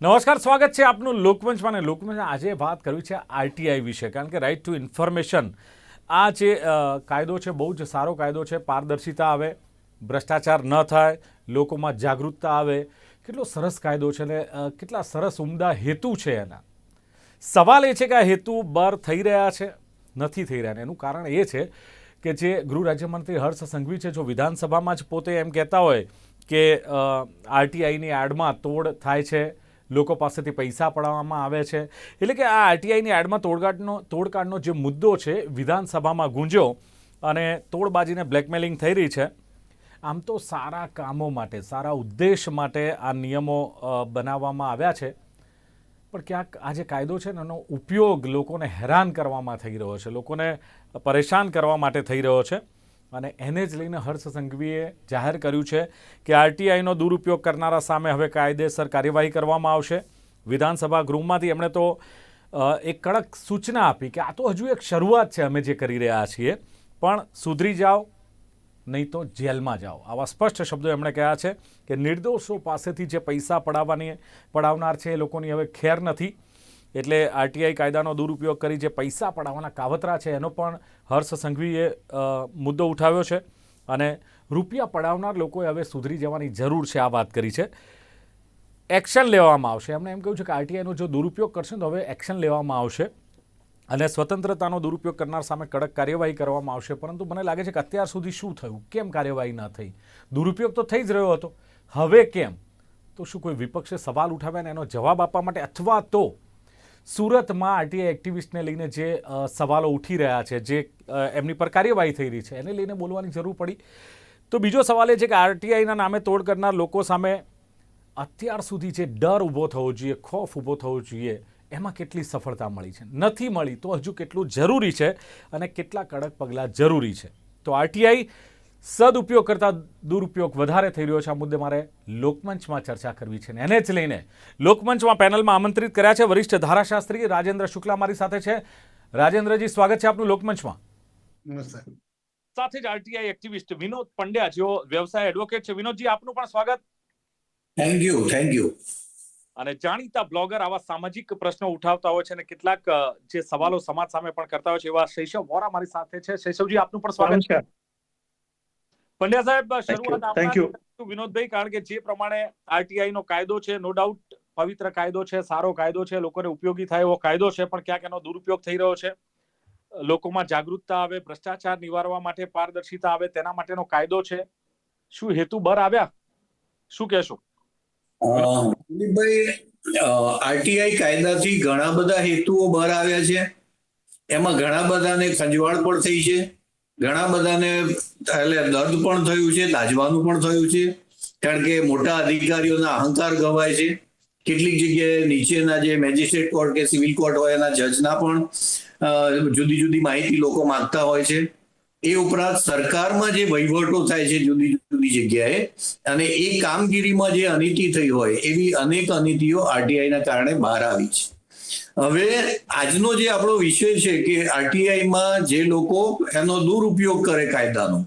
નમસ્કાર, સ્વાગત છે આપનું લોકમંચમાં અને લોકમંચ આજે વાત કરવી છે આરટીઆઈ વિશે, કારણ કે રાઇટ ટુ ઇન્ફોર્મેશન આ જે કાયદો છે, બહુ જ સારો કાયદો છે, પારદર્શિતા આવે, ભ્રષ્ટાચાર ન થાય, લોકોમાં જાગૃતતા આવે, કેટલો સરસ કાયદો છે અને કેટલા સરસ ઉમદા હેતુ છે એના. સવાલ એ છે કે આ હેતુ બર થઈ રહ્યા છે, નથી થઈ રહ્યા એનું કારણ એ છે કે જે ગૃહ રાજ્યમંત્રી હર્ષ સંઘવી છે, જો વિધાનસભામાં જ પોતે એમ કહેતા હોય કે આરટીઆઈની એડમાં તોડ થાય છે લોકો પાસેથી પૈસા પડાવવામાં આવે છે. એટલે કે આ આરટીઆઈની એડમાં તોડગાડનો તોડકાડનો જે મુદ્દો છે, વિધાનસભામાં ગુંજ્યો અને તોડબાજીને બ્લેકમેલિંગ થઈ રહી છે. આમ તો સારા કામો માટે, સારા ઉદ્દેશ માટે આ નિયમો બનાવવામાં આવ્યા છે. પણ ક્યાંક આ જે કાયદો છે ને, એનો ઉપયોગ લોકોને હેરાન કરવામાં થઈ રહ્યો છે, લોકોને પરેશાન કરવા માટે થઈ રહ્યો છે. અને એને જ લઈને હર્ષ સંઘવીએ જાહેર કર્યું છે કે આરટીઆઈનો દુરુપયોગ કરનારા સામે હવે કાયદેસર કાર્યવાહી કરવામાં આવશે. વિધાનસભા ગૃહમાંથી એમણે તો એક કડક સૂચના આપી કે આ તો હજુ એક શરૂઆત છે અમે જે કરી રહ્યા છીએ. પણ સુધરી જાઓ, નહીં તો જેલમાં જાઓ. આવા સ્પષ્ટ શબ્દો એમણે કહ્યા છે કે નિર્દોષો પાસેથી જે પૈસા પડાવવાની, પડાવનાર છે એ લોકોની હવે ખેર નથી. એટલે આરટીઆઈ કાયદાનો દુરુપયોગ કરી જે પૈસા પડાવવાના કાવતરા છે, એનો પણ હર્ષ સંઘવીએ મુદ્દો ઉઠાવ્યો છે. અને રૂપિયા પડાવનાર લોકોએ હવે સુધરી જવાની જરૂર છે, આ વાત કરી છે. એક્શન લેવામાં આવશે. એમણે એમ કહ્યું છે કે આરટીઆઈનો જો દુરુપયોગ કરશે તો હવે એક્શન લેવામાં આવશે. અને સ્વતંત્રતાનો દુરુપયોગ કરનાર સામે કડક કાર્યવાહી કરવામાં આવશે. પરંતુ મને લાગે છે કે અત્યાર સુધી શું થયું? કેમ કાર્યવાહી ન થઈ? દુરુપયોગ તો થઈ જ રહ્યો હતો. હવે કેમ? તો શું કોઈ વિપક્ષે સવાલ ઉઠાવ્યા અને એનો જવાબ આપવા માટે? અથવા તો સુરતમાં આરટીઆઈ એક્ટિવિસ્ટને લઈને જે સવાલો ઉઠી રહ્યા છે, જે એમની પર કાર્યવાહી થઈ રહી છે, એને લઈને બોલવાની જરૂર પડી. તો બીજો સવાલ એ છે કે આરટીઆઈના નામે તોડ કરનાર લોકો સામે અત્યાર સુધી જે ડર ઊભો થવો જોઈએ, ખોફ ઊભો થવો જોઈએ, એમાં કેટલી સફળતા મળી છે? નથી મળી તો હજુ કેટલું જરૂરી છે અને કેટલા કડક પગલાં જરૂરી છે? તો આરટીઆઈ સદુપયોગ કરતાં દુરુપયોગ વધારે થઈ રહ્યો છે. આ મુદ્દે મારે લોકમંચમાં ચર્ચા કરવી છે એને જ લઈને લોકમંચમાં પેનલમાં આમંત્રિત કર્યા છે વરિષ્ઠ ધારાશાસ્ત્રી રાજેન્દ્ર શુક્લા મારી સાથે છે. રાજેન્દ્રજી સ્વાગત છે આપનું લોકમંચમાં. નમસ્કાર. સાથે જ આરટીઆઈ એક્ટિવિસ્ટ વિનોદ પંડ્યા જેઓ વ્યવસાય એડવોકેટ છે. વિનોદજી આપનું પણ સ્વાગત. થેન્ક યુ થેન્ક યુ અને જાણીતા બ્લોગર આવા સામાજિક પ્રશ્નો ઉઠાવતા હોય છે અને કેટલાક જે સવાલો સમાજ સામે પણ કરતા હોય છે એવા શૈશવ વોરા મારી સાથે છે. શૈશવજી આપનું પણ સ્વાગત છે. પંડ્યા સાહેબ શરૂઆત આપના વિનોદભાઈ કારણ કે જે પ્રમાણે આરટીઆઈ નો કાયદો છે નો ડાઉટ પવિત્ર કાયદો છે સારો કાયદો છે લોકોને ઉપયોગી થાય એવો કાયદો છે પણ ક્યાંક એનો દુરુપયોગ થઈ રહ્યો છે. લોકોમાં જાગૃતતા આવે ભ્રષ્ટાચાર નિવારવા માટે પારદર્શિતા આવે તેના માટેનો કાયદો છે. શું હેતુ બર આવ્યા? શું કહેશો? દિલીપભાઈ આરટીઆઈ કાયદાથી ઘણા બધા હેતુઓ બહાર આવ્યા છે. એમાં ઘણા બધાને ખંજવાળ પણ થઈ છે. ઘણા બધાને એટલે દર્દ પણ થયું છે દાજવાનું પણ થયું છે. કારણ કે મોટા અધિકારીઓના અહંકાર ગવાય છે. કેટલીક જગ્યાએ નીચેના જે મેજિસ્ટ્રેટ કોર્ટ કે સિવિલ કોર્ટ હોય, એના જજના પણ જુદી જુદી માહિતી લોકો માંગતા હોય છે. એ ઉપરાંત સરકારમાં જે વહીવટો થાય છે જુદી જુદી જગ્યાએ, અને એ કામગીરીમાં જે અનિતિ થઈ હોય, એવી અનેક અનિતિઓ આરટીઆઈના કારણે બહાર આવી છે. હવે આજનો જે આપણો વિષય છે કે આરટીઆઈમાં જે લોકો એનો દુરુપયોગ કરે કાયદાનો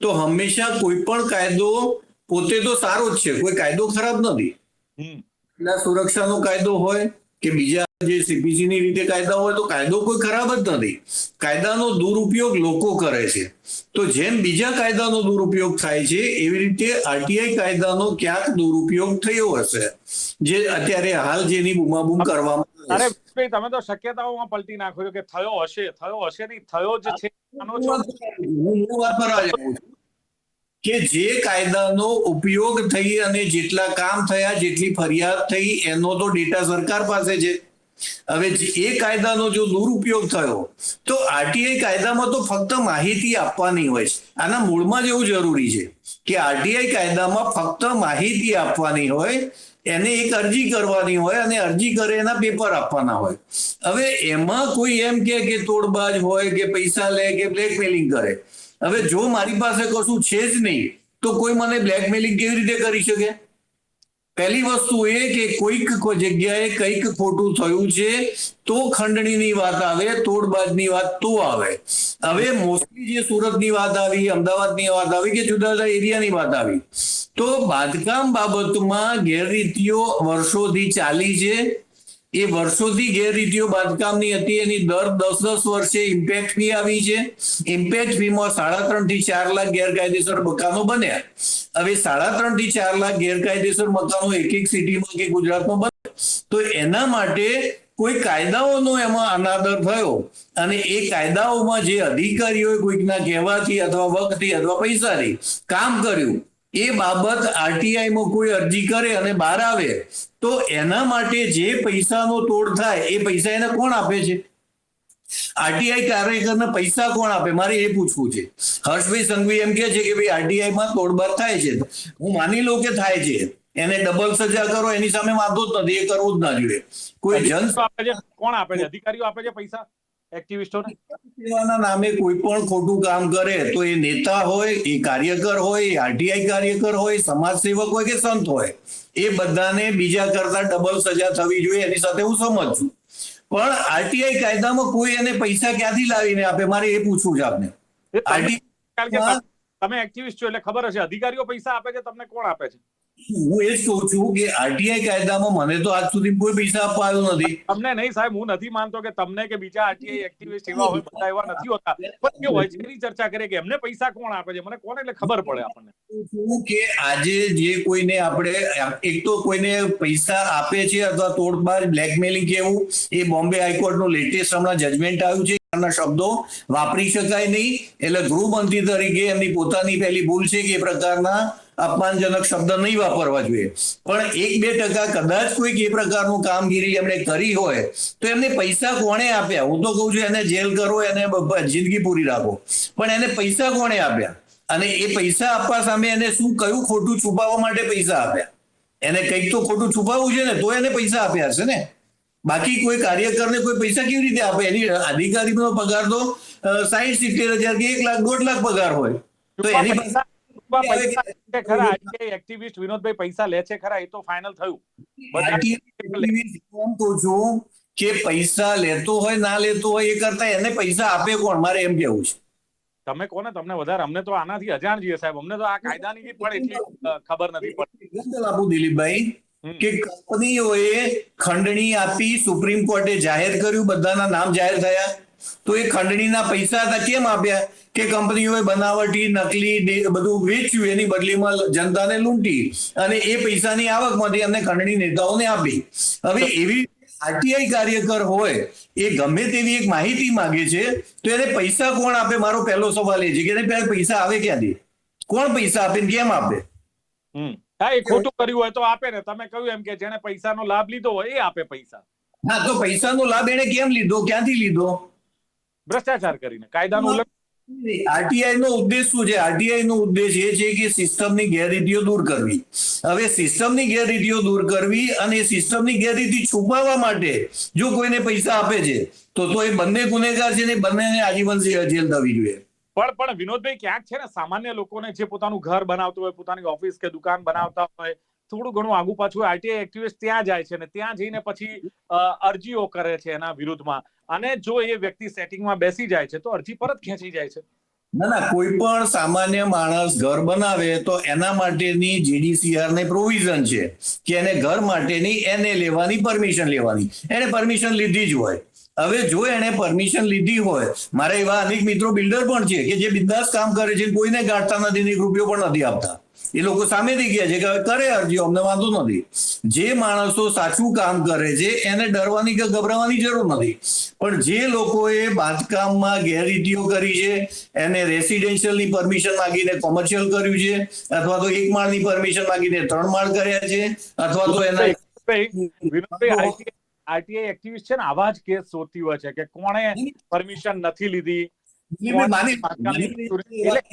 તો હંમેશા કોઈ પણ કાયદો પોતે તો સારો જ છે કોઈ કાયદો ખરાબ નથી. હમ. સુરક્ષાનો કાયદો હોય કે બીજા જે સીપીસી ની રીતે કાયદા હોય તો કાયદો કોઈ ખરાબ જ નથી. કાયદાનો દુરુપયોગ લોકો કરે છે. તો જેમ બીજા કાયદાનો દુરુપયોગ થાય છે એવી રીતે આરટીઆઈ કાયદાનો ક્યાંક દુરુપયોગ થયો હશે. જે અત્યારે હાલ જેની બૂમાબૂમ કરવામાં અરે ભાઈ તમે તો શક્યતાઓમાં પલટી નાખો છો કે થયો હશે થયો હશે નહીં થયો જ છે માનો છો? હું વાત પર આવી આવું છું કે જે કાયદાનો ઉપયોગ થઈ અને જેટલા કામ થયા જેટલી ફરિયાદ થઈ એનો તો ડેટા સરકાર પાસે છે. હવે એ કાયદાનો જો દુરુપયોગ થયો તો આરટીઆઈ કાયદામાં તો ફક્ત માહિતી આપવાની હોય છે. આના મૂળમાં જ એવું જરૂરી છે કે આરટીઆઈ કાયદામાં ફક્ત માહિતી આપવાની હોય એને એક અરજી કરવાની હોય અને અરજી કરે એના પેપર આપવાના હોય. હવે એમાં કોઈ એમ કે કે તોડબાજ હોય કે પૈસા લે કે બ્લેકમેલિંગ કરે. હવે જો મારી પાસે કશું છે જ નહીં, તો કોઈ મને બ્લેકમેલિંગ કેવી રીતે કરી શકે? પહેલી વસ્તુ એ કે કોઈક કોઈ જગ્યાએ કંઈક ખોટું થયું છે, તો ખંડણીની વાત આવે, તોડબાજની વાત તો આવે. હવે મોસ્ટલી જે સુરતની વાત આવી, અમદાવાદની વાત આવી કે જુદા જુદા એરિયાની વાત આવી, તો બાંધકામ બાબતમાં ગેરરીતિઓ વર્ષોથી ચાલી છે. એ વર્ષોથી ગેરરીતિઓ બાંધકામની હતી. એની દર દસ દસ વર્ષે ઇમ્પેક્ટ ફી આવી છે. ઇમ્પેક્ટ ફીમાં સાડા ત્રણથી ચાર લાખ ગેરકાયદેસર મકાનો બન્યા. હવે સાડા ત્રણથી ચાર લાખ ગેરકાયદેસર મકાનો એક એક સિટીમાં કે ગુજરાતમાં બને. તો એના માટે કોઈ કાયદાઓનો એમાં અનાદર થયો અને એ કાયદાઓમાં જે અધિકારીઓએ કોઈકના કહેવાથી અથવા વખતથી અથવા પૈસાથી કામ કર્યું, એ બાબત આરટીઆઈમાં કોઈ અરજી કરે અને બહાર આવે તો એના માટે જે પૈસાનો તોડ થાય એ પૈસા એને કોણ આપે છે? આરટીઆઈ કાર્યકરને પૈસા કોણ આપે? મારે એ પૂછવું છે. હર્ષભાઈ સંઘવી એમ કે છે કે ભાઈ આરટીઆઈ માં તોડબાર થાય છે. હું માની લઉં કે થાય છે. એને ડબલ સજા કરો એની સામે વાંધો જ નથી એ કરવું જ ના જોઈએ. કોઈ જન કોણ આપે છે? અધિકારીઓ આપે છે પૈસા? એક્ટિવિસ્ટોને? સેવાના નામે કોઈ પણ ખોટું કામ કરે તો એ નેતા હોય એ કાર્યકર હોય આરટીઆઈ કાર્યકર હોય સમાજ સેવક હોય કે સંત હોય. એ બધાને બીજા કરતા ડબલ સજા થવી જોઈએ એની સાથે હું સમજ છું. પણ આરટીઆઈ કાયદામાં કોઈ એને પૈસા ક્યાંથી લાવીને આપે? મારે એ પૂછવું છે આપને. આરટીઆઈ તમે- એક્ટિવિસ્ટ છો એટલે ખબર હશે. અધિકારીઓ પૈસા આપે છે તમને કોણ આપે છે? હું એ જ કહું છું કે આરટીઆઈ કાયદામાં મને તો આજ સુધી કોઈ પૈસા આવ્યો નથી. તમને નહીં સાહેબ હું નથી માનતો કે તમને કે બીજા આરટીઆઈ એક્ટિવિસ્ટ એવા હોય બધા એવા નથી હોતા. પણ કે હોય છે ચર્ચા કરે કે એમને પૈસા કોણ આપે છે? મને કોણ એટલે ખબર પડે આપણને. કે આજે જે કોઈને આપણે એક તો કોઈને પૈસા આપે છે અથવા તોડબાર બ્લેકમેલિંગ કેવું એ બોમ્બે હાઈકોર્ટનું લેટેસ્ટ હમણાં જજમેન્ટ આવ્યું છે. શબ્દો વાપરી શકાય નહીં. એટલે ગૃહમંત્રી તરીકે એમની પોતાની પહેલી ભૂલ છે કે એ પ્રકારના અપમાનજનક શબ્દ નહીં વાપરવા જોઈએ. પણ એક બે ટકા કદાચ કોઈક એ પ્રકારનું કામગીરી એમણે કરી હોય તો એમને પૈસા કોણે આપ્યા? હું તો કહું છું એને જેલ કરો એને જિંદગી પૂરી રાખો. પણ એને પૈસા કોણે આપ્યા? અને એ પૈસા આપવા સામે એને શું કયું ખોટું છુપાવવા માટે પૈસા આપ્યા? એને કંઈક તો ખોટું છુપાવવું છે ને તો એને પૈસા આપ્યા હશે ને? બાકી કોઈ કાર્યકરને કોઈ પૈસા કેવી રીતે આપે? એની અધિકારીનો પગાર તો સાહીઠ સિત્તેર હજાર કે એક લાખ દોઢ લાખ પગાર હોય. તો એની એની એક્ટિવિસ્ટ વિનોદભાઈ પૈસા લે છે ખરા. એ તો ફાઇનલ થયું. બધા જો કે પૈસા લેતો હોય ના લેતો હોય એ કરતા એને પૈસા આપે કોણ? મારે એમ કેવું છે. તમે કોને? તમને વધારે. અમને તો આનાથી અજાણ છીએ સાહેબ. અમને તો આ કાયદાની પણ એટલી ખબર નથી પડતી. આપું દિલીપભાઈ કે કંપનીઓએ ખંડણી આપી સુપ્રીમ કોર્ટે જાહેર કર્યું બધાના નામ જાહેર થયા. તો એ ખંડણીના પૈસા હતા કેમ આપ્યા? કે કંપનીઓએ બનાવટી નકલી બધું વેચ્યું એની બદલીમાં જનતાને લૂંટી અને એ પૈસાની આવકમાંથી એમને ખંડણી નેતાઓને આપી. હવે એવી આરટીઆઈ કાર્યકર હોય એ ગમે તેવી એક માહિતી માંગે છે તો એને પૈસા કોણ આપે? મારો પહેલો સવાલ એ છે કે એને પૈસા આવે ક્યાંથી? કોણ પૈસા આપે ને કેમ આપે? હમ. હા એ ખોટું કર્યું હોય તો આપે ને. તમે કહ્યું એમ કે જેને પૈસાનો લાભ લીધો હોય એ આપે પૈસા. હા તો પૈસાનો લાભ એને કેમ લીધો? ક્યાંથી લીધો? ભ્રષ્ટાચાર કરીને કાયદાનું ઉલ્લંઘન. આરટીઆઈ નો ઉદ્દેશ શું છે? આરટીઆઈ નો ઉદ્દેશ એ છે કે સિસ્ટમની ગેરરીતિઓ દૂર કરવી. હવે સિસ્ટમની ગેરરીતિઓ દૂર કરવી અને સિસ્ટમની ગેરરીતિ છુપાવવા માટે જો કોઈને પૈસા આપે છે તો તો એ બંને ગુનેગાર છે ને બંનેને આજીવન જેલ થવી જોઈએ. પણ પણ વિનોદભાઈ ક્યાંક છે ને સામાન્ય લોકોને જે પોતાનું ઘર બનાવતું હોય પોતાની ઓફિસ કે દુકાન બનાવતા હોય થોડું ઘણું આગુ પાછું આઈટીઆઈ એક્ટિવિસ્ટ ત્યાં જાય છે અને ત્યાં જઈને પછી અરજીઓ કરે છે એના વિરુદ્ધમાં. અને જો એ વ્યક્તિ સેટિંગમાં બેસી જાય છે તો અરજી પરત ખેંચી જાય છે. ના ના, કોઈ પણ સામાન્ય માણસ ઘર બનાવે તો એના માટેની જીડીસીઆર ને પ્રોવિઝન છે કે એને ઘર માટેની એને લેવાની પરમિશન લેવાની. એને પરમિશન લીધી જ હોય. હવે જો એને પરમિશન લીધી હોય, મારા એવા અનેક મિત્રો બિલ્ડર પણ છે કે જે બિંદાસ કામ કરે છે કોઈને ગાંઠતા નથી એક રૂપિયો પણ નથી આપતા. એ લોકો સામેથી ગયા છે કે હવે કરે અરજીઓ અમને વાંધો નથી. જે માણસો સાચું કામ કરે છે એને ડરવાની કે ગભરાવાની જરૂર નથી. પણ જે લોકોએ બાંધકામમાં ગેરરીતિઓ કરી છે એને રેસિડેન્શિયલની પરમિશન માંગીને કોમર્શિયલ કર્યું છે અથવા તો એક માળની પરમિશન માંગીને ત્રણ માળ કર્યા છે અથવા તો એના આરટીઆઈ એક્ટિવિસ્ટ છે ને આવા જ કેસ શોધતી હોય છે કે કોણે પરમિશન નથી લીધી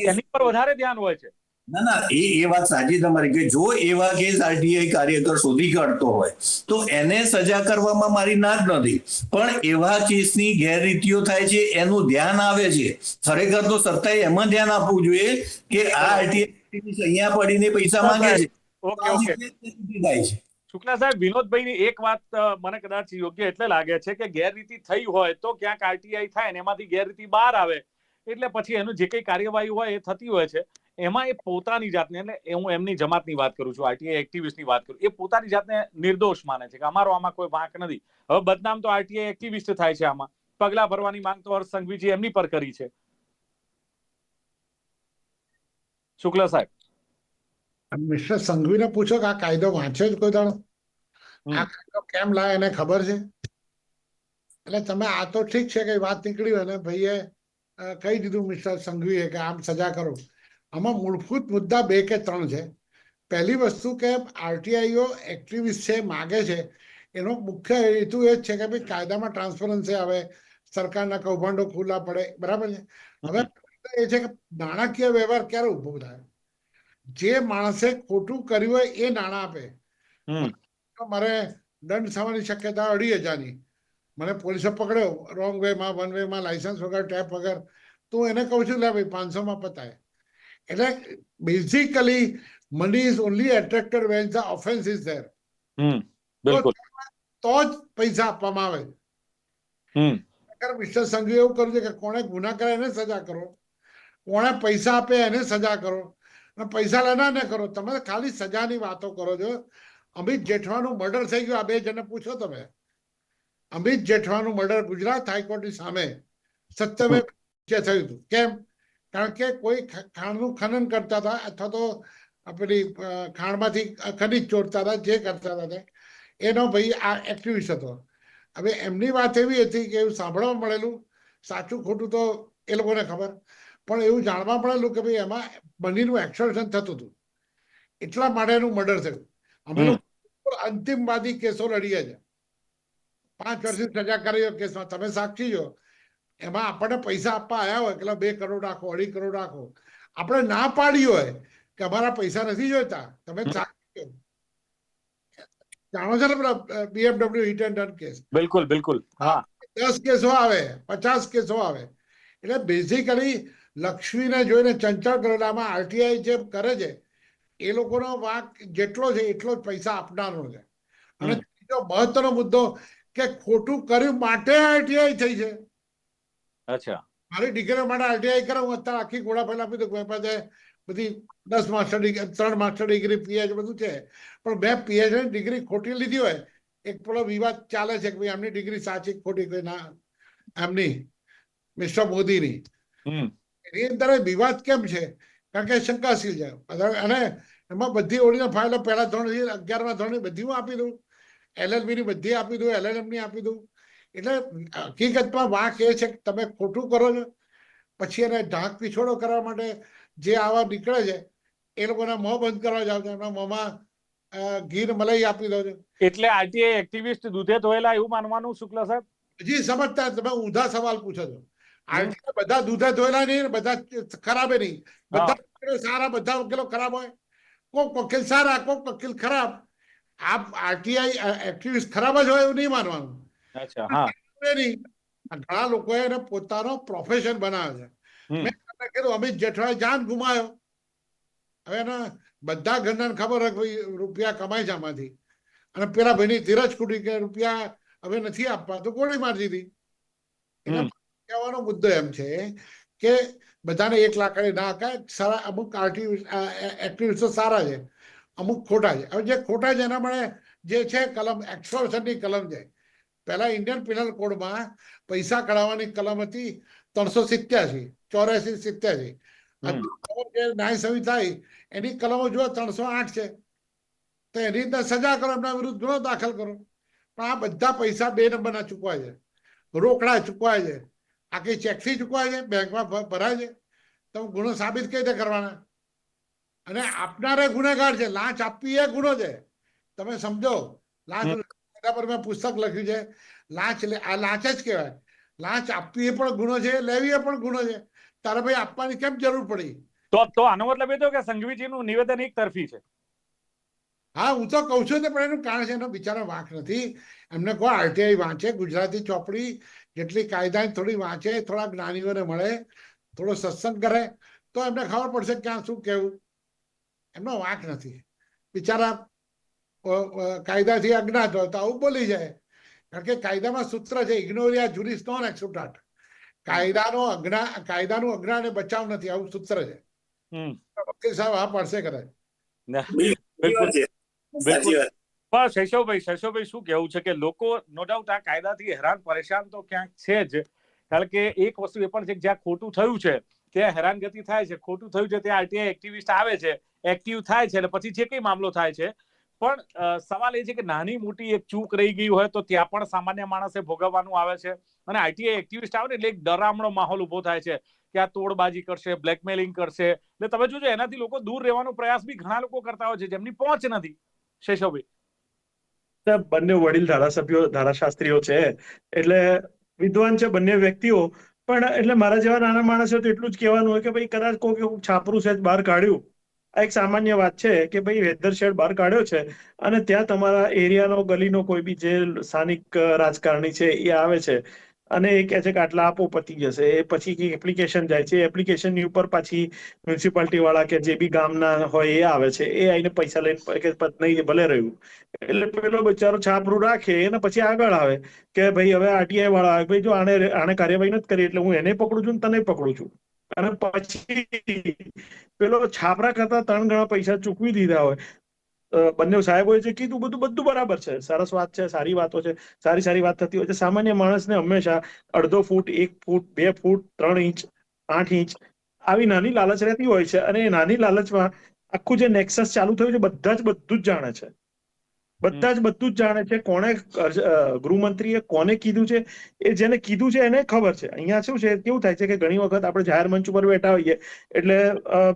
એની પર વધારે ધ્યાન હોય છે. ના ના એ એ વાત સાચી તમારી કે જો એવા કેસ આરટીઆઈ કાર્યકર શોધી કાઢતો હોય તો એને સજા કરવામાં મારી ના જ નથી. પણ એવા કેસની ગેરરીતિઓ થાય છે એનું ધ્યાન આવે છે. ખરેખર તો સત્તાએ એમાં ધ્યાન આપવું જોઈએ કે આ આરટીઆઈ અહીંયા પડીને પૈસા માંગે છે. Okay okay. શુક્લા સાહેબ વિનોદભાઈની એક વાત મને કદાચ યોગ્ય એટલે લાગે છે કે ગેરરીતિ થઈ હોય તો ક્યાંક આરટીઆઈ થાય ને એમાંથી ગેરરીતિ બહાર આવે એટલે પછી એનું જે કઈ કાર્યવાહી હોય એ થતી હોય છે. એમાં એ પોતાની જાતને એટલે હું એમની જમાતની વાત કરું છું આરટીઆઈ એક્ટિવિસ્ટની વાત કરું એ પોતાની જાતને નિર્દોષ માને છે કે અમારો આમાં કોઈ વાંક નથી. હવે બદનામ તો આરટીઆઈ એક્ટિવિસ્ટ થાય છે આમાં. પગલા ભરવાની માંગ તો હર્ષ સંઘવીજી એમની પર કરી છે. શુક્લા સાહેબ. મિસ્ટર સંઘવીને પૂછો કે આ કાયદો વાંચ્યો જ કોઈ દાડો? આ કાયદો કેમ લાય એને ખબર છે? એટલે તમે આ તો ઠીક છે કે વાત નીકળી અને ભાઈએ કહી દીધું મિસ્ટર સંઘવીએ કે આમ સજા કરો. આમાં મૂળભૂત મુદ્દા બે કે ત્રણ છે. પહેલી વસ્તુ કે આરટીઆઈઓ એક્ટિવિસ્ટ છે માગે છે એનો મુખ્ય હેતુ એ જ છે કે ભાઈ કાયદામાં ટ્રાન્સપરન્સી આવે સરકારના કૌભાંડો ખુલ્લા પડે બરાબર છે? હવે એ છે કે નાણાકીય વ્યવહાર ક્યારે ઊભો થાય? જે માણસે ખોટું કર્યું હોય એ નાણાં આપે. મારે દંડ થવાની શક્યતા અઢી હજારની. મને પોલીસે પકડ્યો રોંગ વેમાં વન વેમાં લાયસન્સ વગર ટેપ વગર. તો એને કહું છું લે ભાઈ પાંચસો માં પતાય. એટલે basically money is only attracted when the offence is there બિલકુલ. તો જ પૈસા આપવામાં આવે. અગર મિસ્ટર સંઘવી એવું કર્યું છે કે કોણે ગુના કરે એને સજા કરો કોણે પૈસા આપે એને સજા કરો અને પૈસા લેના ને કરો તમે ખાલી સજાની વાતો કરો છો. અમિત જેઠવાનું મર્ડર થઈ ગયું. આ બે જણને પૂછો તમે. અમિત જેઠવાનું મર્ડર ગુજરાત હાઈકોર્ટની સામે સત્યમે થયું હતું. કેમ? કારણ કે કોઈ ખાણનું ખનન કરતા હતા અથવા તો પેલી ખાણમાંથી ખનીજ ચોરતા હતા જે કરતા હતા એનો ભાઈ આ એક્ટિવિસ્ટ હતો. હવે એમની વાત એવી હતી કે એવું સાંભળવા મળેલું સાચું ખોટું તો એ લોકોને ખબર પણ એવું જાણવા મળેલું કે ભાઈ એમાં બંનેનું એક્સર્શન થતું હતું. એટલા માટે એનું મર્ડર થયું. અમે અંતિમવાદી કેસો લડીએ છે. પાંચ વર્ષની સજા કરી કેસમાં તમે સાક્ષી છો. એમાં આપણને પૈસા આપવા આવ્યા હોય કે બે કરોડ રાખો અઢી કરોડ રાખો. આપણે ના પાડી હોય કે અમારા પૈસા નથી જોઈતા તમે જાણો છો. ને BMW hit and run case બિલકુલ બિલકુલ. હા. દસ કેસો આવે પચાસ કેસો આવે. એટલે બેઝિકલી લક્ષ્મીને જોઈને ચંચળ ગરડામાં આરટીઆઈ જે કરે છે એ લોકોનો વાંક જેટલો છે એટલો જ પૈસા આપનારનો છે. અને ત્રીજો મહત્વનો મુદ્દો કે ખોટું કર્યું માટે આરટીઆઈ થઈ છે. અચ્છા. મારી ડિગ્રી માટે આરટીઆઈ કરે હું અત્યારે આખી ગોળા ફેલા આપી દઉં કોઈ પાસે બધી દસ માસ્ટર ડિગ્રી ત્રણ માસ્ટર ડિગ્રી પીએચ બધું છે. પણ મેં પીએચડી ડિગ્રી ખોટી લીધી હોય એક પેલો વિવાદ ચાલે છે કે ભાઈ એમની ડિગ્રી સાચી ખોટી કોઈ ના એમની મિસ્ટર મોદીની. એની અંદર વિવાદ કેમ છે? કારણ કે શંકાશીલ છે. અને એમાં બધી ઓળીને ફાઇલો પહેલા ધોરણથી અગિયારમા ધોરણની બધી હું આપી દઉં. એલએલબી ની બધી આપી દઉં એલએલએમની આપી દઉં. એટલે હકીકતમાં વાંક એ છે કે તમે ખોટું કરો છો પછી એને ઢાંક પીછોડો કરવા માટે જે આવા નીકળે છે એ લોકોના મોં બંધ કરવા જાવ છો એમના મોંમાં ગીર મલાઈ આપી દો છો. એટલે આરટીઆઈ એક્ટિવિસ્ટ દૂધે ધોયેલા એવું માનવાનું શુક્લા સાહેબ? હજી સમજતા તમે ઊંધા સવાલ પૂછો છો. આરટીઆઈ બધા દૂધે ધોયેલા નહીં બધા ખરાબે નહીં. બધા સારા બધા વકીલો ખરાબ હોય. કોક વકીલ સારા કોક વકીલ ખરાબ. આ આરટીઆઈ એક્ટિવિસ્ટ ખરાબ જ હોય એવું નહીં માનવાનું. અચ્છા હા. ઘણા લોકો એને પોતાનો પ્રોફેશન બનાવ્યો છે. મેં તમને કીધું અમિત જેઠવાએ જાન ગુમાયો. હવે એના બધા ઘરના ખબર રૂપિયા કમાય છે આમાંથી. અને પેલા ભાઈની ધીરજ ખૂટી કે રૂપિયા હવે નથી આપવા તો ગોળી મારી દીધી? કહેવાનો મુદ્દો એમ છે કે બધાને એક લાકડી ના કાય સારા અમુક આર્ટિવિસ્ટ એક્ટિવિસ્ટો સારા છે અમુક ખોટા છે. હવે જે ખોટા છે એના માટે જે છે કલમ એક્સોર્શનની કલમ છે. પહેલા ઇન્ડિયન પિનલ કોડમાં પૈસા કઢાવવાની કલમ હતી ત્રણસો સિત્યાસી ચોર્યાસી સિત્યાસી. ન્યાય જે થાય એની કલમો જો ત્રણસો આઠ છે. તો એની અંદર સજા કરો એમના વિરુદ્ધ ગુનો દાખલ કરો. પણ આ બધા પૈસા બે નંબરના ચૂકવાય છે. રોકડા ચૂકવાય છે. આખી ચેકથી ચૂકવાય છે બેંકમાં ભરાય છે. તમે ગુનો સાબિત કઈ રીતે કરવાના? અને આપનારે ગુનેગાર છે લાંચ આપવી એ ગુનો છે. તમે સમજો લાંચ એના પર મેં પુસ્તક લખ્યું છે. લાંચ લે- આ લાંચ જ કહેવાય. લાંચ આપવી એ પણ ગુનો છે લેવી એ પણ ગુનો છે. તારે ભાઈ આપવાની કેમ જરૂર પડી? તો તો આનો મતલબ એ થયો કે સંઘવીજીનું નિવેદન એક તરફી છે. હા હું તો કહું છું ને પણ એનું કારણ છે એનો બિચારા વાંક નથી. એમને કોઈ આરટીઆઈ વાંચે ગુજરાતી ચોપડી જેટલી કાયદાની થોડી વાંચે થોડા જ્ઞાનીઓને મળે થોડો સત્સંગ કરે તો એમને ખબર પડશે ક્યાં શું કહેવું. એમનો વાંક નથી. બિચારા કાયદાથી અજ્ઞાત હોય તો આવું બોલી જાય. કારણ કે કાયદામાં સૂત્ર છે ઇગ્નોરિયા જુરિસ નોન એક્સુટાટ કાયદાનો અજ્ઞા કાયદાનું અજ્ઞાને બચાવ નથી આવું સૂત્ર છે. વકીલ સાહેબ આ પડશે કદાચ. પણ શૈશવભાઈ શૈશવભાઈ શું કેવું છે કે લોકો નો ડાઉટ આ કાયદાથી હેરાન પરેશાન તો ક્યાંક છે જ. કારણ કે એક વસ્તુ એ પણ છે કે જ્યાં ખોટું થયું છે ત્યાં હેરાનગતિ થાય છે. ખોટું થયું છે ત્યાં આરટીઆઈ એક્ટિવિસ્ટ આવે છે એક્ટિવ થાય છે અને પછી જે કઈ મામલો થાય છે પણ સવાલ એ છે કે નાની મોટી એક ચૂક રહી ગઈ હોય તો ત્યાં પણ સામાન્ય માણસે ભોગવવાનું આવે છે. અને આઈટીઆઈ એક્ટિવિસ્ટ આવે ને એટલે એક ડરામણો માહોલ ઊભો થાય છે કે આ તોડબાજી કરશે, બ્લેકમેલિંગ કરશે. એટલે તમે જોજો, એનાથી લોકો દૂર રહેવાનો પ્રયાસ બી ઘણા લોકો કરતા હોય છે, જેમની પહોંચ નથી. શેષવભાઈ. બંને વડીલ ધારાસભ્યો, ધારાશાસ્ત્રીઓ છે. એટલે વિદ્વાન છે બંને વ્યક્તિઓ. પણ એટલે મારા જેવા નાના માણસો તો એટલું જ કહેવાનું હોય કે ભાઈ કદાચ કોઈ છાપરું છે, બહાર કાઢ્યું. આ એક સામાન્ય વાત છે કે ભાઈ વેધર શેડ બહાર કાઢ્યો છે અને ત્યાં તમારા એરિયાનો, ગલીનો કોઈ બી જે સ્થાનિક રાજકારણી છે એ આવે છે અને એ કહે છે કે આટલા આપો પતી જશે. એ પછી એપ્લિકેશન જાય છે. એપ્લિકેશનની ઉપર પાછી મ્યુનિસિપાલિટી વાળા કે જે બી ગામના હોય એ આવે છે. એ આવીને પૈસા લઈને કે નહીં ભલે રહ્યું. એટલે પેલો બિચારો છાપરું રાખે એને પછી આગળ આવે કે ભાઈ હવે આરટીઆઈ વાળા આવે. ભાઈ જો આને આને કાર્યવાહી નથી કરી એટલે હું એને પકડું છું ને તને પકડું છું. અને પછી પેલો છાપરા કરતા ત્રણ ગણા પૈસા ચૂકવી દીધા હોય. બંને સાહેબોએ જે કીધું, બધું બધું બરાબર છે. સરસ વાત છે, સારી વાતો છે, સારી સારી વાત થતી હોય છે. સામાન્ય માણસને હંમેશા અડધો ફૂટ, એક ફૂટ, બે ફૂટ, ત્રણ ઇંચ, આઠ ઇંચ આવી નાની લાલચ રહેતી હોય છે. અને એ નાની લાલચમાં આખું જે નેક્સસ ચાલુ થયું છે, બધા જ બધું જ જાણે છે. બધા જ બધું જ જાણે છે કોણે ગૃહમંત્રીએ કોને કીધું છે એ જેને કીધું છે એને ખબર છે. અહીંયા શું છે કેવું થાય છે કે ઘણી વખત આપણે જાહેર મંચ ઉપર બેઠા હોઈએ એટલે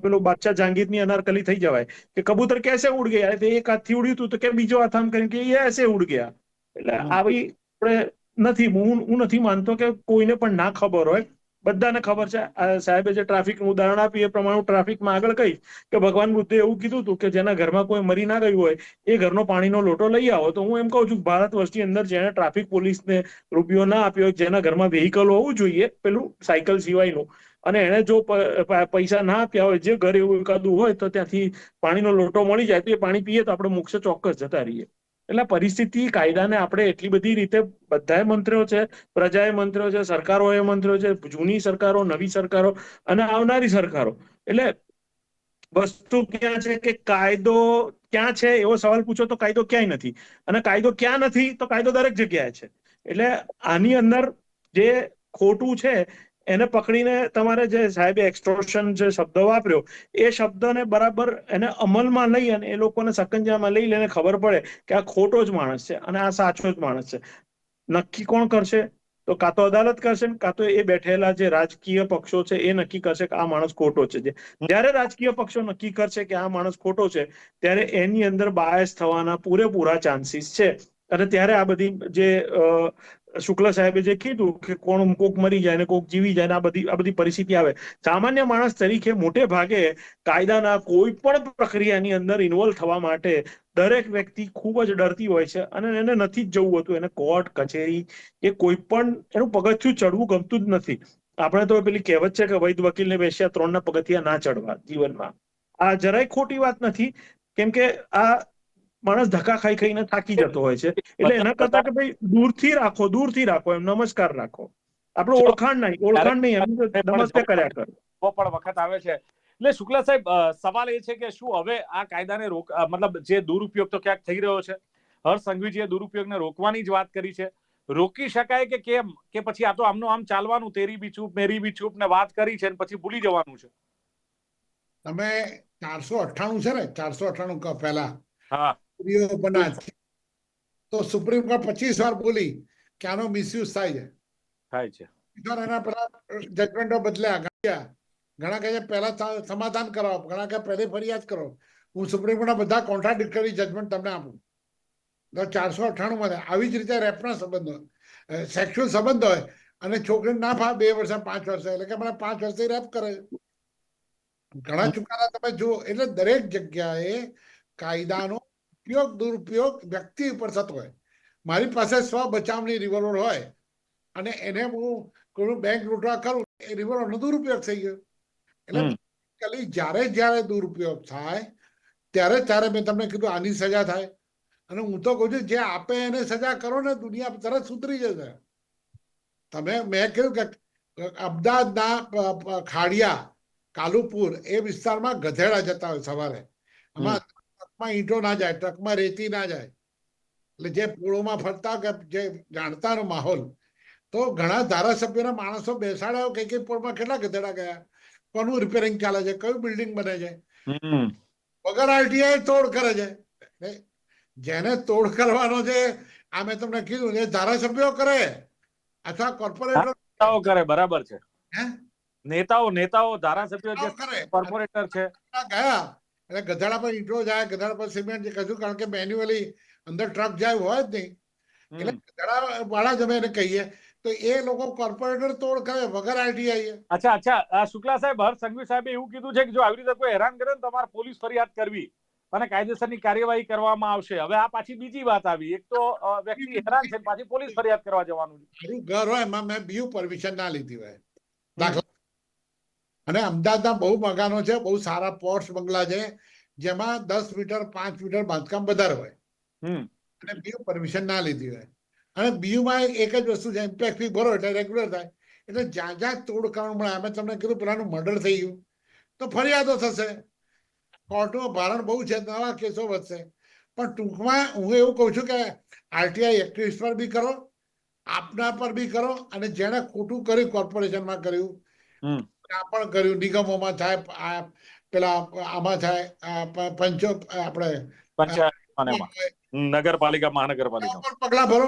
પેલો બાદશાહ જાંગીરની અનારકલી થઈ જવાય કે કબૂતર કેસે ઉડ ગયા? તે એક હાથથી ઉડ્યું હતું તો કે બીજો હાથ આમ કરીને કે એ એસે ઉડ ગયા. એટલે આવી આપણે નથી હું હું નથી માનતો કે કોઈને પણ ના ખબર હોય બધાને ખબર છે. સાહેબે જે ટ્રાફિકનું ઉદાહરણ આપ્યું, એ પ્રમાણે હું ટ્રાફિકમાં આગળ કહીશ કે ભગવાન બુદ્ધે એવું કીધું હતું કે જેના ઘરમાં કોઈ મરી ના ગયું હોય, એ ઘરનો પાણીનો લોટો લઈ આવો. તો હું એમ કહું છું, ભારત વર્ષની અંદર જેણે ટ્રાફિક પોલીસને રૂપિયો ના આપ્યો, જેના ઘરમાં વેહિકલ હોવું જોઈએ, પેલું સાયકલ સિવાયનું, અને એને જો પૈસા ના આપ્યા હોય, જે ઘરે એવું એકાદું હોય, તો ત્યાંથી પાણીનો લોટો મળી જાય, તો એ પાણી પીએ તો આપણે મોક્ષ ચોક્કસ જતા રહીએ. એટલે પરિસ્થિતિ, કાયદાને આપણે એટલી બધી રીતે બધાએ મંત્રીઓ છે, પ્રજાએ મંત્રીઓ છે, સરકારોએ મંત્રીઓ છે, જૂની સરકારો, નવી સરકારો અને આવનારી સરકારો. એટલે વસ્તુ ક્યાં છે કે કાયદો ક્યાં છે, એવો સવાલ પૂછો તો કાયદો ક્યાંય નથી. અને કાયદો ક્યાં નથી તો કાયદો દરેક જગ્યાએ છે. એટલે આની અંદર જે ખોટું છે એને પકડીને તમારે જે સાહેબે એક્સ્ટ્રોશન જે શબ્દ વાપર્યો, એ શબ્દને બરાબર એને અમલમાં લઈ અને એ લોકોને સકંજામાં લઈ લઈને ખબર પડે કે આ ખોટો જ માણસ છે અને આ સાચો જ માણસ છે. નક્કી કોણ કરશે? તો કાં તો અદાલત કરશે કાં તો એ બેઠેલા જે રાજકીય પક્ષો છે એ નક્કી કરશે કે આ માણસ ખોટો છે. જ્યારે રાજકીય પક્ષો નક્કી કરશે કે આ માણસ ખોટો છે, ત્યારે એની અંદર બાયસ થવાના પૂરેપૂરા ચાન્સીસ છે. અને ત્યારે આ બધી જે શુક્લ સાહેબે જે કીધું કે કોણ કોક મરી જાય ને કોક જીવી જાય ને આ બધી આ બધી પરિસ્થિતિ આવે. સામાન્ય માણસ તરીકે મોટે ભાગે કાયદાના કોઈ પણ પ્રક્રિયાની અંદર ઇન્વોલ્વ થવા માટે દરેક વ્યક્તિ ખૂબ જ ડરતી હોય છે અને એને નથી જ જવું હતું. એને કોર્ટ, કચેરી એ કોઈ પણ એનું પગથિયું ચડવું ગમતું જ નથી. આપણે તો પેલી કહેવત છે કે વૈદ વકીલને બેસ્યા ત્રણના પગથિયા ના ચડવા જીવનમાં. આ જરાય ખોટી વાત નથી. કેમ કે આ માણસ ધક્કા ખાઈ ખાઈને થાકી જતો હોય છે. એટલે એના કરતા કે ભાઈ દૂરથી રાખો દૂરથી રાખો એમ નમસ્કાર રાખો. આપણે ઓળખાણ નહીં ઓળખાણ નહીં એમ નમસ્તે કર્યા કરો. પણ વખત આવે છે. એટલે શુક્લા સાહેબ સવાલ એ છે કે શું હવે આ કાયદાને રોક મતલબ જે દુરુપયોગ તો ક્યાંક થઈ રહ્યો છે હર્ષ સંઘવીજીએ દુરુપયોગને રોકવાની જ વાત કરી છે. રોકી શકાય કે કેમ? કે પછી આ તો આમનું આમ ચાલવાનું તેરી બી ચૂપ મેરી બી ચૂપ ને વાત કરી છે ને પછી ભૂલી જવાનું છે. તમે ચારસો અઠ્ઠાણું છે ને ચારસો અઠ્ઠાણું પહેલા હા. સ્ત્રીઓ બનાજ તો સુપ્રીમ કોર્ટ પચીસ વાર બોલી કે આનો મિસયુઝ થાય છે. થાય છે. એના પેલા જજમેન્ટો બદલ્યા ઘણા ઘણા કહે છે પહેલા સમાધાન કરાવો ઘણા કહે પહેલી ફરિયાદ કરો. હું સુપ્રીમ કોર્ટના બધા કોન્ટ્રાડિક્ટરી જજમેન્ટ તમને આપું. તો ચારસો અઠ્ઠાણું માં આવી જ રીતે રેપના સંબંધ હોય. સેક્સ્યુઅલ સંબંધ હોય. અને છોકરી ના ફા બે વર્ષે પાંચ વર્ષે. એટલે કે મને પાંચ વર્ષથી રેપ કરે ઘણા ચુકાદા તમે જુઓ. એટલે દરેક જગ્યાએ કાયદાનો ઉપયોગ દુરુપયોગ વ્યક્તિ ઉપર થતો હોય. મારી પાસે સ્વ બચાવની રિવોલ્વર હોય અને એને હું કોઈ બેંક લૂંટવા કરું એ રિવોલ્વરનો દુરુપયોગ થઈ ગયો. એટલે હમ. જ્યારે જ્યારે દુરુપયોગ થાય ત્યારે ત્યારે મેં તમને કીધું આની સજા થાય. અને હું તો કહું છું જે આપે એને સજા કરો ને દુનિયા તરત સુધરી જશે. તમે મેં કહ્યું કે અમદાવાદના ખાડિયા કાલુપુર એ વિસ્તારમાં ગધેડા જતા હોય સવારે. આમાં ટ્રકમાં ઈંટો ના જાય ટ્રકમાં રેતી ના જાય. એટલે જે પૂળોમાં ફરતા કે જે જાણતાનો માહોલ તો ઘણા ધારાસભ્યોના માણસો બેસાડ્યા કઈ કઈ પોળમાં કેટલા ગધેડા ગયા? કોનું રિપેરિંગ ચાલે છે? કયું બિલ્ડિંગ બને છે? વગર આરટીઆઈ તોડ કરે છે. જેને તોડ કરવાનો છે આ મેં તમને કીધું એ ધારાસભ્યો કરે અથવા કોર્પોરેટર કરે બરાબર છે. હે? નેતાઓ નેતાઓ ધારાસભ્યો જે કરે. કોર્પોરેટર છે. ગયા. એટલે ગધાડા પર ઈંટો જાય ગધાડા પર સિમેન્ટ કશું કારણ કે મેન્યુઅલી અંદર ટ્રક જાય હોય જ નહીં. એટલે ગધાડા વાળા જ અમે એને કહીએ. તો એ લોકો કોર્પોરેટર તોડ કરે વગર આરટીઆઈ અચ્છા અચ્છા આ શુક્લા સાહેબ હર્ષ સંઘવી સાહેબે એવું કીધું છે કે જો આવી રીતે કોઈ હેરાન કરે ને તમારે પોલીસ ફરિયાદ કરવી અને કાયદેસરની કાર્યવાહી કરવામાં આવશે. હવે આ પાછી બીજી વાત આવી. એક તો વ્યક્તિ હેરાન છે પાછી પોલીસ ફરિયાદ કરવા જવાનું છે. મારું ઘર હોય એમાં મેં બીયુ પરમિશન ના લીધી હોય. દાખલા અને અમદાવાદના બહુ મકાનો છે બહુ સારા પોર્ટ્સ બંગલા છે જેમાં દસ મીટર પાંચ મીટર બાંધકામ વધારે હોય. અને બીયુ પરમિશન ના લીધી હોય. અને બીયુમાં એક જ વસ્તુ છે ઇમ્પેક્ટ ફી ભરો એટલે રેગ્યુલર થાય. એટલે જ્યાં જ્યાં તોડ કરવાનું મળે અમે તમને કીધું પેલાનું મર્ડર થઈ ગયું. તો ફરિયાદો થશે. કોર્ટનું ભારણ બહુ છે નવા કેસો વધશે. પણ ટૂંકમાં હું એવું કહું છું કે આરટીઆઈ એક્ટિવિસ્ટ પર બી કરો આપના પર બી કરો અને જેણે ખોટું કર્યું કોર્પોરેશનમાં કર્યું પણ કર્યું નિગમોમાં થાય પેલા આમાં થાય પંચો આપણે પંચાયત. નગરપાલિકા મહાનગરપાલિકા. પગલા ભરો.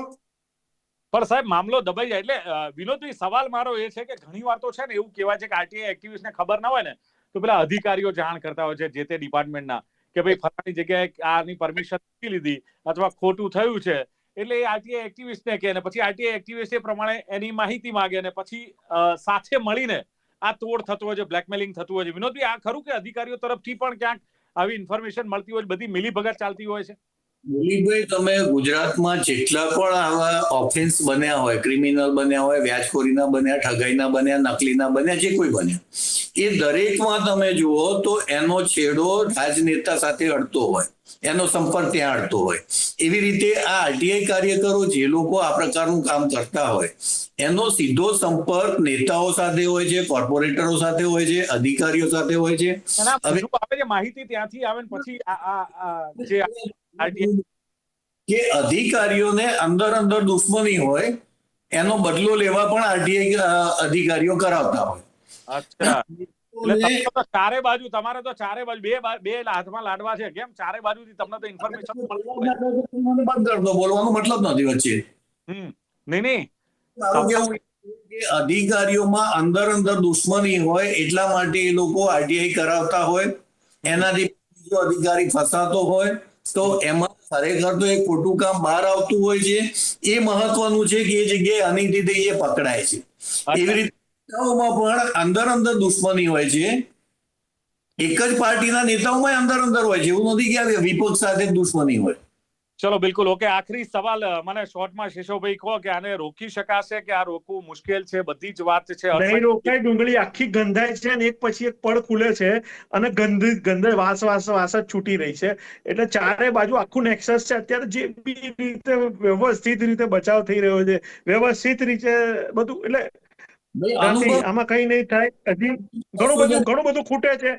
પણ સાહેબ મામલો દબાઈ જાય. એટલે વિનોદભાઈ સવાલ મારો એ છે કે ઘણી વાર તો છે ને એવું કહેવાય છે કે આરટીઆઈ એક્ટિવિસ્ટને ખબર ના હોય ને તો પેલા અધિકારીઓ જાણ કરતા હોય છે જે તે ડિપાર્ટમેન્ટના કે ભાઈ ફલાણી જગ્યાએ આની પરમિશન નથી લીધી અથવા ખોટું થયું છે. એટલે એ આરટીઆઈ એક્ટિવિસ્ટને કહે ને પછી આરટીઆઈ એક્ટિવિસ્ટ એ પ્રમાણે એની માહિતી માંગે ને પછી સાથે મળીને આ તોડ થતો હોય છે બ્લેકમેલિંગ થતું હોય છે. વિનોદભાઈ, આ ખરું કે અધિકારીઓ તરફથી પણ ક્યાંક આવી ઇન્ફોર્મેશન મળતી હોય બધી મિલીભગત ચાલતી હોય છે? દિલીપભાઈ તમે ગુજરાતમાં જેટલા પણ આવા ઓફેન્સ બન્યા હોય ક્રિમિનલ બન્યા હોય, વ્યાજખોરીના બન્યા, ઠગાઈના બન્યા, નકલીના બન્યા, જે કોઈ બન્યા, એ દરેકમાં તમે જુઓ તો એનો છેડો રાજનેતા સાથે અડતો હોય. એનો સંપર્ક ત્યાં અડતો હોય. એવી રીતે આ આરટીઆઈ કાર્યકરો જે લોકો આ પ્રકારનું કામ કરતા હોય એનો સીધો સંપર્ક નેતાઓ સાથે હોય છે કોર્પોરેટરો સાથે હોય છે અધિકારીઓ સાથે હોય છે. હવે- માહિતી ત્યાંથી આવે ને પછી આ જે કે અધિકારીઓને અંદર અંદર દુશ્મની હોય એનો બદલો લેવા પણ આરટીઆઈ અધિકારીઓ કરાવતા હોય. એટલે ચારે બાજુ તમારે તો ચારે બાજુ બે બે હાથમાં લાડવા છે. કેમ? ચારે બાજુથી તમને તો ઇન્ફોર્મેશન બંધ કર દો. બોલવાનો મતલબ નથી વચ્ચે. હમ. નહીં નહીં. અધિકારીઓમાં અંદર અંદર દુશ્મની હોય એટલા માટે એ લોકો આરટીઆઈ કરાવતા હોય. એનાથી બીજો અધિકારી ફસાતો હોય. તો એમાં ખરેખર તો એ ખોટું કામ બહાર આવતું હોય છે. એ મહત્વનું છે કે એ જગ્યાએ અનિતિ એ પકડાય છે. એવી રીતે નેતાઓમાં પણ અંદર અંદર દુશ્મની હોય છે. એક જ પાર્ટીના નેતાઓમાં અંદર અંદર હોય છે. એવું નથી કે વિપક્ષ સાથે દુશ્મની હોય. ચલો બિલકુલ. ઓકે આખરી સવાલ મને શોર્ટમાં શેષોભાઈ કહો કે આને રોકી શકાશે કે આ રોકવું મુશ્કેલ છે? બધી જ વાત છે. નહીં રોકાય ડુંગળી આખી ગંધાય છે અને એક પછી એક પડ ખુલે છે અને ગંધ ગંધ વાસ વાસ વાસ જ છૂટી રહી છે. એટલે ચારે બાજુ આખું નેક્સસ છે. અત્યારે જે બી રીતે વ્યવસ્થિત રીતે બચાવ થઈ રહ્યો છે વ્યવસ્થિત રીતે બધું એટલે આમાં કઈ નહીં થાય. હજી ઘણું બધું ઘણું બધું ખૂટે છે.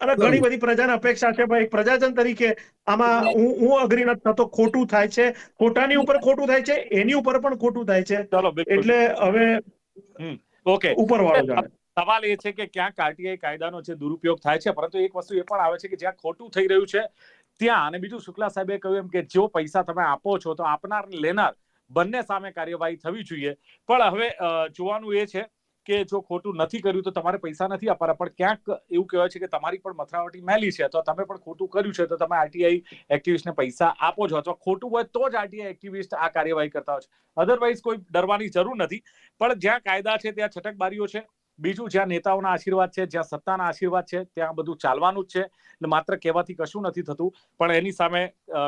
અને ઘણી બધી પ્રજાને અપેક્ષા છે. ભાઈ પ્રજાજન તરીકે આમાં હું હું અઘરી નથી થતો. ખોટું થાય છે. ખોટાની ઉપર ખોટું થાય છે. એની ઉપર પણ ખોટું થાય છે. ચલો એટલે હવે ઓકે. ઉપર વાળો સવાલ એ છે કે ક્યાં આરટીઆઈ કાયદાનો જે દુરુપયોગ થાય છે? પરંતુ એક વસ્તુ એ પણ આવે છે કે જ્યાં ખોટું થઈ રહ્યું છે ત્યાં અને બીજું શુક્લા સાહેબે કહ્યું એમ કે જો પૈસા તમે આપો છો તો આપનાર લેનાર બંને સામે કાર્યવાહી થવી જોઈએ. પણ હવે જોવાનું એ છે કે જો ખોટું નથી કર્યું તો તમારે પૈસા નથી આપવાના. પણ ક્યાંક એવું કહેવાય છે કે તમારી પણ મથરાવટી મેલી છે, અથવા તમે પણ ખોટું કર્યું છે, તો તમે આરટીઆઈ એક્ટિવિસ્ટને પૈસા આપો છો, અથવા ખોટું હોય તો જ આરટીઆઈ એક્ટિવિસ્ટ આ કાર્યવાહી કરતા હોય છે. અધરવાઇઝ કોઈ ડરવાની જરૂર નથી. પણ જ્યાં કાયદા છે, ત્યાં છટકબારીઓ છે. બીજું જ્યાં નેતાઓના આશીર્વાદ છે, જ્યાં સત્તાના આશીર્વાદ છે, ત્યાં બધું ચાલવાનું જ છે. માત્ર કહેવાથી કશું નથી થતું. પણ એની સામે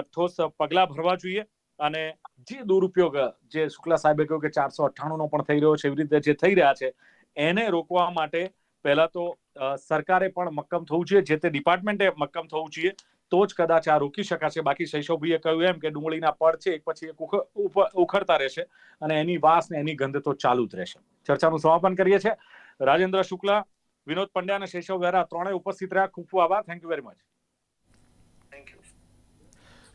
ઠોસ પગલાં ભરવા જોઈએ. અને જે દુરુપયોગ, જે શુક્લા સાહેબે કહ્યું કે ચારસો અઠ્ઠાણું નો પણ થઈ રહ્યો છે, એવી રીતે જે થઈ રહ્યા છે, એને રોકવા માટે પહેલા તો સરકારે પણ મક્કમ થવું જોઈએ. જે તે ડિપાર્ટમેન્ટે મક્કમ થવું જોઈએ, તો જ કદાચ આ રોકી શકાશે. બાકી શૈશવભાઈએ કહ્યું એમ કે ડુંગળીના પડ છે, એક પછી એક ઉખડતા રહેશે અને એની વાસ ને એની ગંધ તો ચાલુ જ રહેશે. ચર્ચાનું સમાપન કરીએ છીએ. રાજેન્દ્ર શુક્લા, વિનોદ પંડ્યા અને શૈશવ વેરા ત્રણેય ઉપસ્થિત રહ્યા. ખૂબ ખૂબ આભાર. થેન્ક યુ વેરી મચ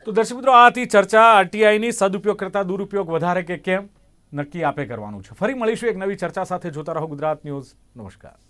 તો દર્શક મિત્રો, આ હતી ચર્ચા. આરટીઆઈની સદુપયોગ કરતા દુરુપયોગ વધારે કે કેમ? નક્કી આપે કરવાનું છે. ફરી મળીશું એક નવી ચર્ચા સાથે. જોતા રહો ગુજરાત ન્યૂઝ. નમસ્કાર.